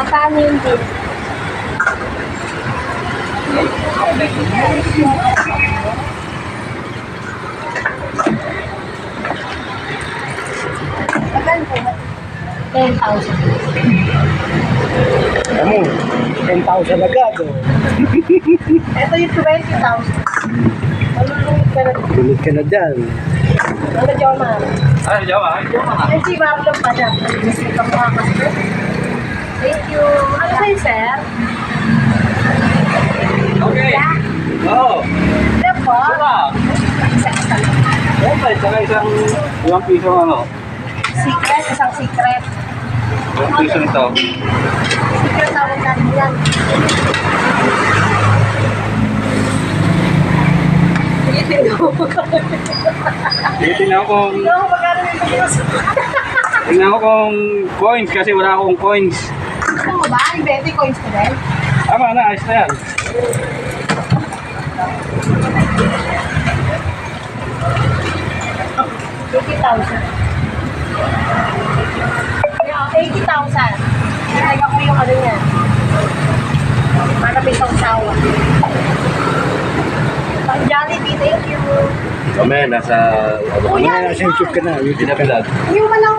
Yung bill? Magkano po ba? 10,000. Ano? 10,000 agad. Oh. Ito yung 20,000. Malulungit ka na. Ka na dyan. Ano ma'am? Ay, Jawa. Jawa nga. Ay, si Marlon pa dyan. Kasi ka mga customer. Thank you. Ano kayo, sir? Okay. Oo. Ano po? Saka. Isa-isa lang. Okay, saka isang ilang piso ano. Secret, isang secret. Ilang piso nito. Secret tawag natin yan. Hindi ko. Sige, tingnan ko kung, Hindi ko magkano yung pagkakas. tingnan ko kung coins kasi wala akong coins. Ba? Yung 20 coins ko din? Tama na, ayos na yan. Eighty thousand. Eighty thousand. Kaya ko yung ano niya. Para may sausawa. Pang Jollibee, thank you. Kami, nasa... Kuya, Ano na, YouTube ka na. Na. Binablog. Yung walang